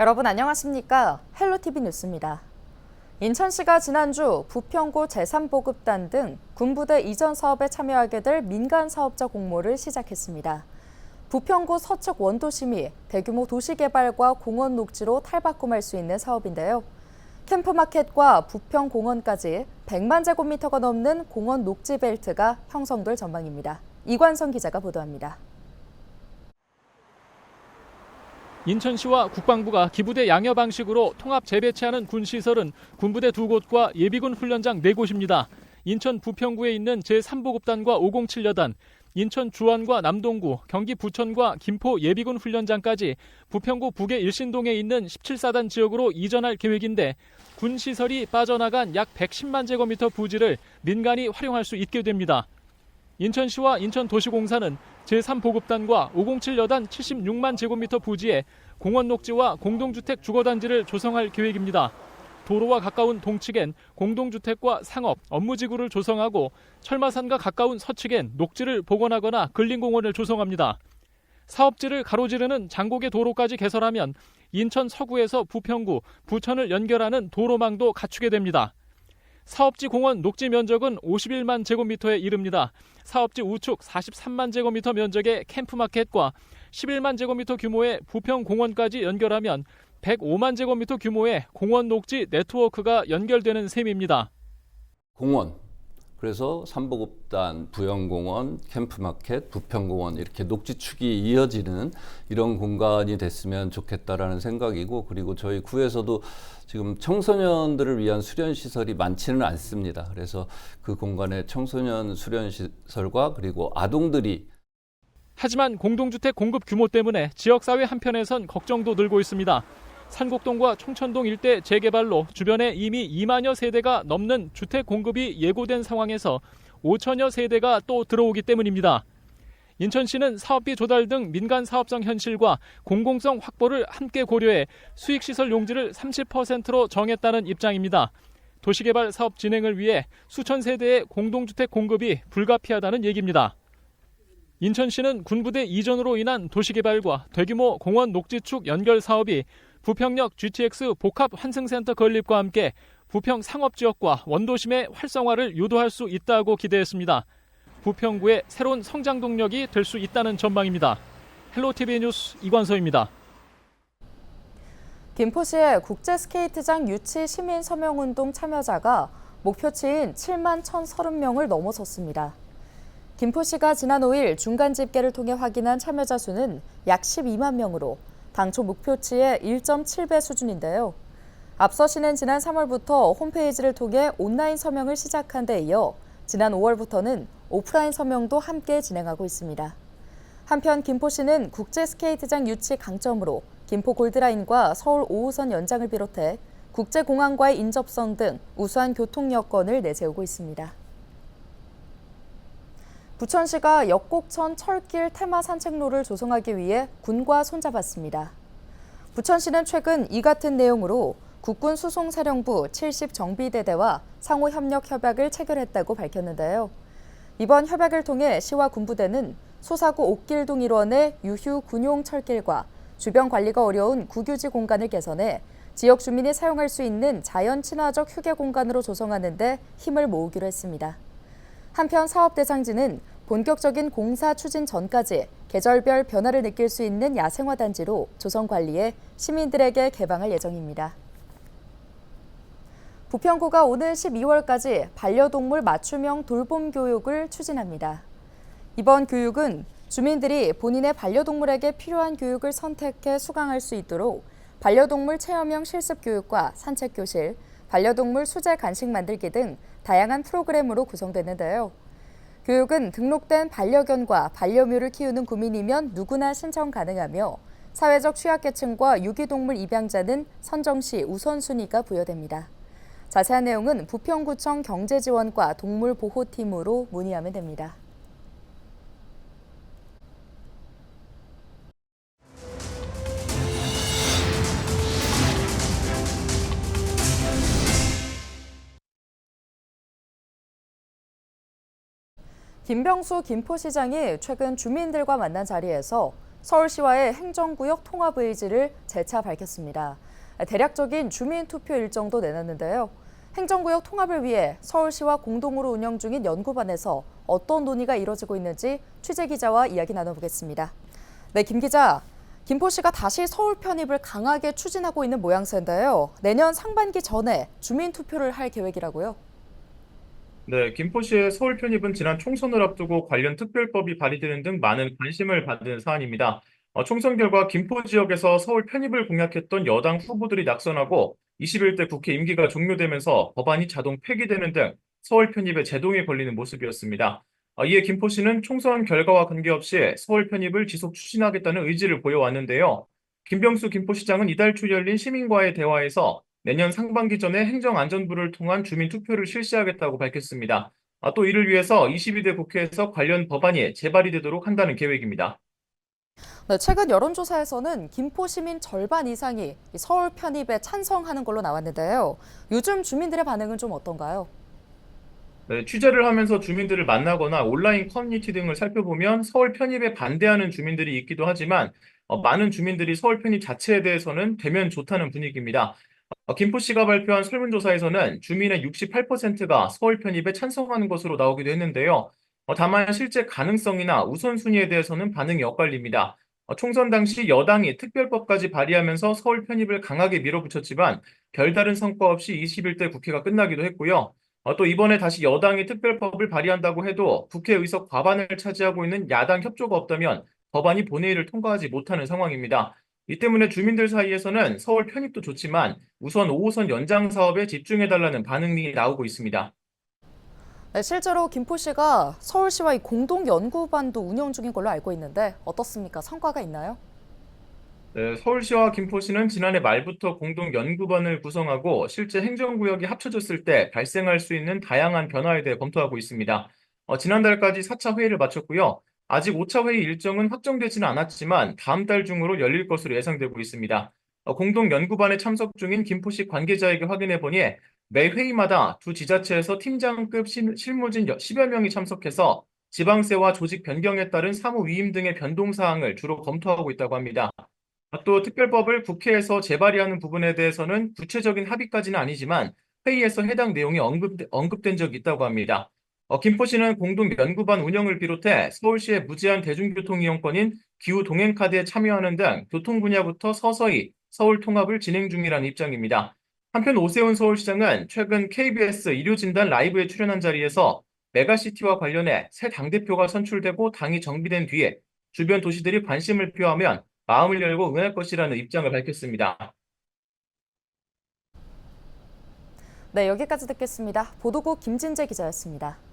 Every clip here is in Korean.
여러분 안녕하십니까? 헬로티비 뉴스입니다. 인천시가 지난주 부평구 제3보급단 등 군부대 이전 사업에 참여하게 될 민간 사업자 공모를 시작했습니다. 부평구 서측 원도심이 대규모 도시개발과 공원 녹지로 탈바꿈할 수 있는 사업인데요. 캠프마켓과 부평공원까지 100만 제곱미터가 넘는 공원 녹지 벨트가 형성될 전망입니다. 이관성 기자가 보도합니다. 인천시와 국방부가 기부대 양여 방식으로 통합 재배치하는 군 시설은 군부대 두 곳과 예비군 훈련장 네 곳입니다. 인천 부평구에 있는 제3보급단과 507여단, 인천 주안과 남동구, 경기 부천과 김포 예비군 훈련장까지 부평구 북의 일신동에 있는 17사단 지역으로 이전할 계획인데 군 시설이 빠져나간 약 110만 제곱미터 부지를 민간이 활용할 수 있게 됩니다. 인천시와 인천도시공사는 제3보급단과 507 여단 76만 제곱미터 부지에 공원 녹지와 공동주택 주거단지를 조성할 계획입니다. 도로와 가까운 동측엔 공동주택과 상업, 업무지구를 조성하고 철마산과 가까운 서측엔 녹지를 복원하거나 근린공원을 조성합니다. 사업지를 가로지르는 장곡의 도로까지 개설하면 인천 서구에서 부평구, 부천을 연결하는 도로망도 갖추게 됩니다. 사업지 공원 녹지 면적은 51만 제곱미터에 이릅니다. 사업지 우측 43만 제곱미터 면적의 캠프마켓과 11만 제곱미터 규모의 부평 공원까지 연결하면 105만 제곱미터 규모의 공원 녹지 네트워크가 연결되는 셈입니다. 공원. 그래서 삼보급단, 부영공원, 캠프마켓, 부평공원 이렇게 녹지축이 이어지는 이런 공간이 됐으면 좋겠다라는 생각이고 그리고 저희 구에서도 지금 청소년들을 위한 수련 시설이 많지는 않습니다. 그래서 그 공간에 청소년 수련 시설과 그리고 아동들이 하지만 공동주택 공급 규모 때문에 지역사회 한편에선 걱정도 늘고 있습니다. 산곡동과 청천동 일대 재개발로 주변에 이미 2만여 세대가 넘는 주택 공급이 예고된 상황에서 5천여 세대가 또 들어오기 때문입니다. 인천시는 사업비 조달 등 민간 사업성 현실과 공공성 확보를 함께 고려해 수익시설 용지를 30%로 정했다는 입장입니다. 도시개발 사업 진행을 위해 수천 세대의 공동주택 공급이 불가피하다는 얘기입니다. 인천시는 군부대 이전으로 인한 도시개발과 대규모 공원 녹지축 연결 사업이 부평역 GTX 복합 환승센터 건립과 함께 부평 상업지역과 원도심의 활성화를 유도할 수 있다고 기대했습니다. 부평구의 새로운 성장 동력이 될 수 있다는 전망입니다. 헬로티비 뉴스 이관서입니다. 김포시의 국제 스케이트장 유치 시민 서명 운동 참여자가 목표치인 7만 1,030명을 넘어섰습니다. 김포시가 지난 5일 중간 집계를 통해 확인한 참여자 수는 약 12만 명으로 당초 목표치의 1.7배 수준인데요. 앞서 시는 지난 3월부터 홈페이지를 통해 온라인 서명을 시작한 데 이어 지난 5월부터는 오프라인 서명도 함께 진행하고 있습니다. 한편 김포시는 국제 스케이트장 유치 강점으로 김포 골드라인과 서울 5호선 연장을 비롯해 국제공항과의 인접성 등 우수한 교통 여건을 내세우고 있습니다. 부천시가 역곡천 철길 테마 산책로를 조성하기 위해 군과 손잡았습니다. 부천시는 최근 이 같은 내용으로 국군 수송사령부 70 정비대대와 상호 협력 협약을 체결했다고 밝혔는데요. 이번 협약을 통해 시와 군부대는 소사구 옥길동 일원의 유휴 군용 철길과 주변 관리가 어려운 국유지 공간을 개선해 지역 주민이 사용할 수 있는 자연 친화적 휴게 공간으로 조성하는 데 힘을 모으기로 했습니다. 한편 사업 대상지는 본격적인 공사 추진 전까지 계절별 변화를 느낄 수 있는 야생화 단지로 조성 관리해 시민들에게 개방할 예정입니다. 부평구가 오늘 12월까지 반려동물 맞춤형 돌봄 교육을 추진합니다. 이번 교육은 주민들이 본인의 반려동물에게 필요한 교육을 선택해 수강할 수 있도록 반려동물 체험형 실습 교육과 산책 교실, 반려동물 수제 간식 만들기 등 다양한 프로그램으로 구성됐는데요. 교육은 등록된 반려견과 반려묘를 키우는 구민이면 누구나 신청 가능하며 사회적 취약계층과 유기동물 입양자는 선정 시 우선순위가 부여됩니다. 자세한 내용은 부평구청 경제지원과 동물보호팀으로 문의하면 됩니다. 김병수 김포시장이 최근 주민들과 만난 자리에서 서울시와의 행정구역 통합 의지를 재차 밝혔습니다. 대략적인 주민 투표 일정도 내놨는데요. 행정구역 통합을 위해 서울시와 공동으로 운영 중인 연구반에서 어떤 논의가 이뤄지고 있는지 취재 기자와 이야기 나눠보겠습니다. 네, 김 기자. 김포시가 다시 서울 편입을 강하게 추진하고 있는 모양새인데요. 내년 상반기 전에 주민 투표를 할 계획이라고요. 네, 김포시의 서울 편입은 지난 총선을 앞두고 관련 특별법이 발의되는 등 많은 관심을 받은 사안입니다. 어, 총선 결과 김포 지역에서 서울 편입을 공약했던 여당 후보들이 낙선하고 21대 국회 임기가 종료되면서 법안이 자동 폐기되는 등 서울 편입에 제동이 걸리는 모습이었습니다. 어, 이에 김포시는 총선 결과와 관계없이 서울 편입을 지속 추진하겠다는 의지를 보여왔는데요. 김병수 김포시장은 이달 초 열린 시민과의 대화에서 내년 상반기 전에 행정안전부를 통한 주민 투표를 실시하겠다고 밝혔습니다. 아, 또 이를 위해서 22대 국회에서 관련 법안이 재발이 되도록 한다는 계획입니다. 네, 최근 여론조사에서는 김포 시민 절반 이상이 이 서울 편입에 찬성하는 걸로 나왔는데요. 요즘 주민들의 반응은 좀 어떤가요? 네, 취재를 하면서 주민들을 만나거나 온라인 커뮤니티 등을 살펴보면 서울 편입에 반대하는 주민들이 있기도 하지만 어, 많은 주민들이 서울 편입 자체에 대해서는 되면 좋다는 분위기입니다. 어, 김포 시가 발표한 설문조사에서는 주민의 68%가 서울 편입에 찬성하는 것으로 나오기도 했는데요. 어, 다만 실제 가능성이나 우선순위에 대해서는 반응이 엇갈립니다. 어, 총선 당시 여당이 특별법까지 발의하면서 서울 편입을 강하게 밀어붙였지만 별다른 성과 없이 21대 국회가 끝나기도 했고요. 어, 또 이번에 다시 여당이 특별법을 발의한다고 해도 국회 의석 과반을 차지하고 있는 야당 협조가 없다면 법안이 본회의를 통과하지 못하는 상황입니다. 이 때문에 주민들 사이에서는 서울 편입도 좋지만 우선 5호선 연장 사업에 집중해달라는 반응이 나오고 있습니다. 네, 실제로 김포시가 서울시와 이 공동 연구반도 운영 중인 걸로 알고 있는데 어떻습니까? 성과가 있나요? 네, 서울시와 김포시는 지난해 말부터 공동 연구반을 구성하고 실제 행정구역이 합쳐졌을 때 발생할 수 있는 다양한 변화에 대해 검토하고 있습니다. 어, 지난달까지 4차 회의를 마쳤고요. 아직 5차 회의 일정은 확정되지는 않았지만 다음 달 중으로 열릴 것으로 예상되고 있습니다. 어, 공동 연구반에 참석 중인 김포시 관계자에게 확인해 보니 매 회의마다 두 지자체에서 팀장급 실- 실무진 10여 명이 참석해서 지방세와 조직 변경에 따른 사무 위임 등의 변동 사항을 주로 검토하고 있다고 합니다. 또 특별법을 국회에서 재발의하는 부분에 대해서는 구체적인 합의까지는 아니지만 회의에서 해당 내용이 언급, 언급된 적이 있다고 합니다. 어, 김포시는 공동 연구반 운영을 비롯해 서울시의 무제한 대중교통 이용권인 기후 동행카드에 참여하는 등 교통 분야부터 서서히 서울 통합을 진행 중이라는 입장입니다. 한편 오세훈 서울시장은 최근 KBS 의료진단 라이브에 출연한 자리에서 메가시티와 관련해 새 당대표가 선출되고 당이 정비된 뒤에 주변 도시들이 관심을 표하면 마음을 열고 응할 것이라는 입장을 밝혔습니다. 네, 여기까지 듣겠습니다. 보도국 김진재 기자였습니다.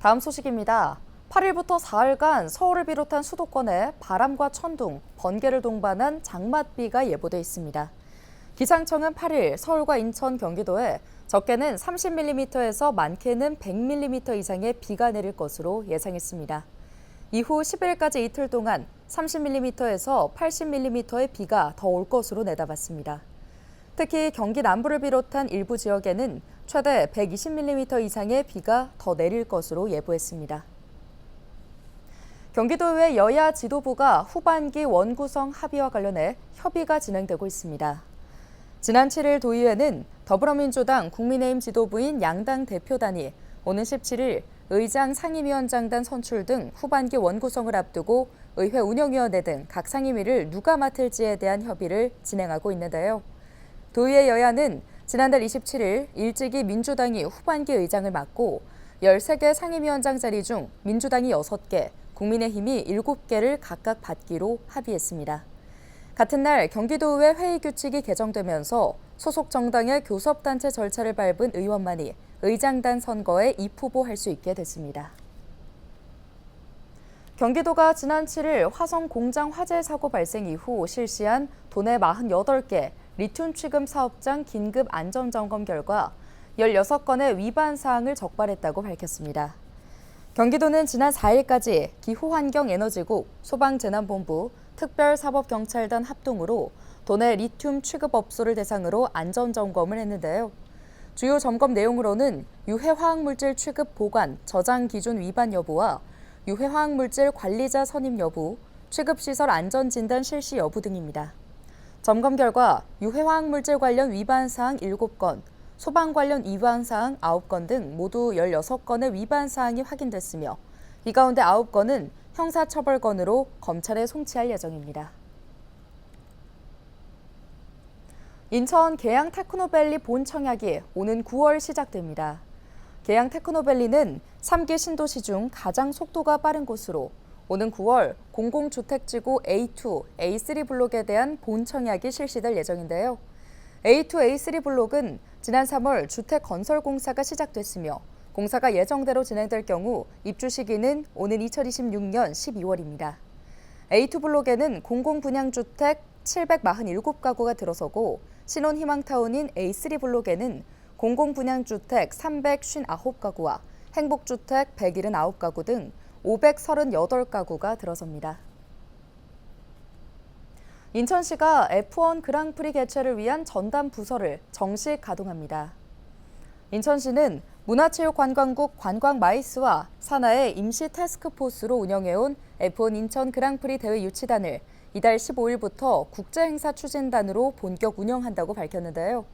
다음 소식입니다. 8일부터 4일간 서울을 비롯한 수도권에 바람과 천둥, 번개를 동반한 장맛비가 예보돼 있습니다. 기상청은 8일 서울과 인천, 경기도에 적게는 30mm에서 많게는 100mm 이상의 비가 내릴 것으로 예상했습니다. 이후 10일까지 이틀 동안 30mm에서 80mm의 비가 더 올 것으로 내다봤습니다. 특히 경기 남부를 비롯한 일부 지역에는 최대 120mm 이상의 비가 더 내릴 것으로 예보했습니다. 경기도의 여야 지도부가 후반기 원구성 합의와 관련해 협의가 진행되고 있습니다. 지난 7일 도의회는 더불어민주당 국민의힘 지도부인 양당 대표단이 오는 17일 의장 상임위원장단 선출 등 후반기 원구성을 앞두고 의회 운영위원회 등 각 상임위를 누가 맡을지에 대한 협의를 진행하고 있는데요. 도의회 여야는 지난달 27일 일찍이 민주당이 후반기 의장을 맡고 13개 상임위원장 자리 중 민주당이 6개, 국민의힘이 7개를 각각 받기로 합의했습니다. 같은 날 경기도의회 회의 규칙이 개정되면서 소속 정당의 교섭단체 절차를 밟은 의원만이 의장단 선거에 입후보할 수 있게 됐습니다. 경기도가 지난 7일 화성 공장 화재 사고 발생 이후 실시한 도내 48개 리튬 취급 사업장 긴급 안전 점검 결과 16건의 위반 사항을 적발했다고 밝혔습니다. 경기도는 지난 4일까지 기후환경에너지국, 소방재난본부, 특별사법경찰단 합동으로 도내 리튬 취급 업소를 대상으로 안전 점검을 했는데요. 주요 점검 내용으로는 유해 화학물질 취급 보관, 저장 기준 위반 여부와 유해 화학물질 관리자 선임 여부, 취급 시설 안전 진단 실시 여부 등입니다. 점검 결과 유해화학물질 관련 위반 사항 7건, 소방 관련 위반 사항 9건 등 모두 16건의 위반 사항이 확인됐으며 이 가운데 9건은 형사처벌건으로 검찰에 송치할 예정입니다. 인천 계양 테크노밸리 본 청약이 오는 9월 시작됩니다. 계양 테크노밸리는 3기 신도시 중 가장 속도가 빠른 곳으로 오는 9월 공공주택지구 A2, A3 블록에 대한 본청약이 실시될 예정인데요. A2, A3 블록은 지난 3월 주택 건설 공사가 시작됐으며 공사가 예정대로 진행될 경우 입주 시기는 오는 2026년 12월입니다. A2 블록에는 공공 분양 주택 747가구가 들어서고 신혼 희망타운인 A3 블록에는 공공 분양 주택 359가구와 행복주택 179가구 등 538가구가 들어섭니다. 인천시가 F1 그랑프리 개최를 위한 전담 부서를 정식 가동합니다. 인천시는 문화체육관광국 관광마이스와 산하의 임시 태스크포스로 운영해온 F1 인천 그랑프리 대회 유치단을 이달 15일부터 국제행사 추진단으로 본격 운영한다고 밝혔는데요.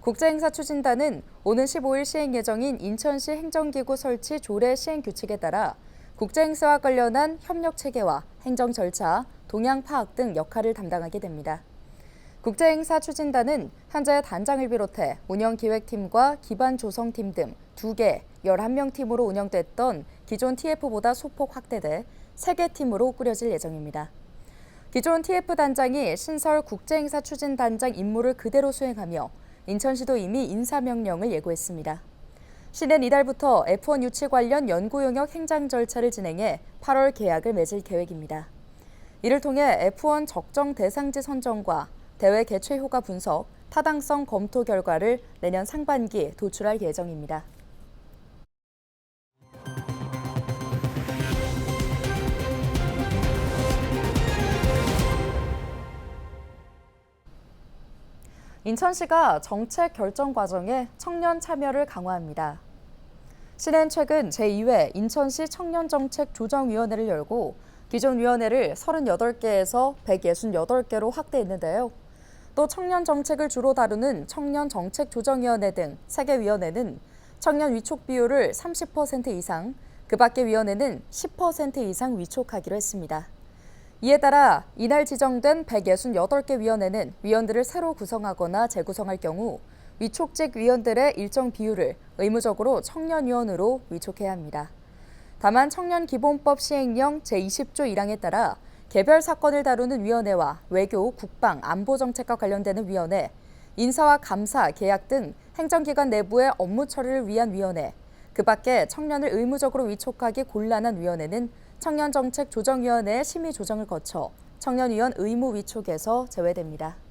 국제행사 추진단은 오는 15일 시행 예정인 인천시 행정기구 설치 조례 시행 규칙에 따라 국제행사와 관련한 협력 체계와 행정 절차, 동향 파악 등 역할을 담당하게 됩니다. 국제행사 추진단은 현재 단장을 비롯해 운영기획팀과 기반 조성팀 등 2개, 11명 팀으로 운영됐던 기존 TF보다 소폭 확대돼 3개 팀으로 꾸려질 예정입니다. 기존 TF 단장이 신설 국제행사 추진단장 임무를 그대로 수행하며 인천시도 이미 인사명령을 예고했습니다. 시는 이달부터 F1 유치 관련 연구 용역 행정 절차를 진행해 8월 계약을 맺을 계획입니다. 이를 통해 F1 적정 대상지 선정과 대회 개최 효과 분석, 타당성 검토 결과를 내년 상반기에 도출할 예정입니다. 인천시가 정책 결정 과정에 청년 참여를 강화합니다. 시는 최근 제2회 인천시 청년정책조정위원회를 열고 기존 위원회를 38개에서 168개로 확대했는데요. 또 청년 정책을 주로 다루는 청년정책조정위원회 등 3개 위원회는 청년 위촉 비율을 30% 이상, 그 밖의 위원회는 10% 이상 위촉하기로 했습니다. 이에 따라 이날 지정된 168개 위원회는 위원들을 새로 구성하거나 재구성할 경우 위촉직 위원들의 일정 비율을 의무적으로 청년위원으로 위촉해야 합니다. 다만 청년기본법 시행령 제20조 1항에 따라 개별 사건을 다루는 위원회와 외교, 국방, 안보 정책과 관련되는 위원회, 인사와 감사, 계약 등 행정기관 내부의 업무 처리를 위한 위원회, 그 밖에 청년을 의무적으로 위촉하기 곤란한 위원회는 청년정책조정위원회의 심의 조정을 거쳐 청년위원 의무 위촉에서 제외됩니다.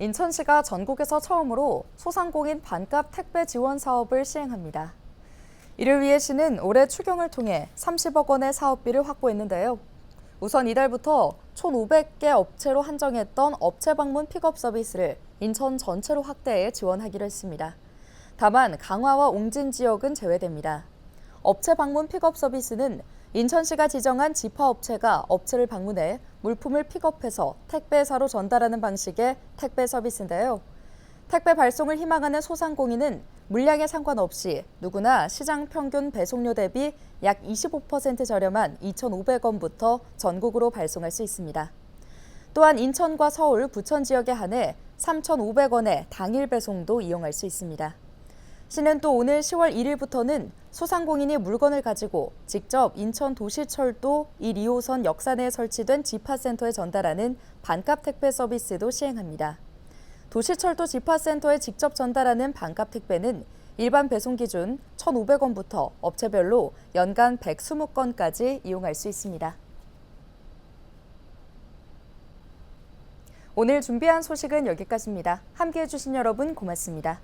인천시가 전국에서 처음으로 소상공인 반값 택배 지원 사업을 시행합니다. 이를 위해 시는 올해 추경을 통해 30억 원의 사업비를 확보했는데요. 우선 이달부터 1,500개 업체로 한정했던 업체 방문 픽업 서비스를 인천 전체로 확대해 지원하기로 했습니다. 다만 강화와 옹진 지역은 제외됩니다. 업체 방문 픽업 서비스는 인천시가 지정한 지파업체가 업체를 방문해 물품을 픽업해서 택배사로 전달하는 방식의 택배 서비스인데요. 택배 발송을 희망하는 소상공인은 물량에 상관없이 누구나 시장 평균 배송료 대비 약 25% 저렴한 2,500원부터 전국으로 발송할 수 있습니다. 또한 인천과 서울, 부천 지역에 한해 3,500원의 당일 배송도 이용할 수 있습니다. 시는 또 오늘 10월 1일부터는 소상공인이 물건을 가지고 직접 인천 도시철도 1, 2호선 역산에 설치된 지파센터에 전달하는 반값 택배 서비스도 시행합니다. 도시철도 지파센터에 직접 전달하는 반값 택배는 일반 배송 기준 1,500원부터 업체별로 연간 120건까지 이용할 수 있습니다. 오늘 준비한 소식은 여기까지입니다. 함께해 주신 여러분 고맙습니다.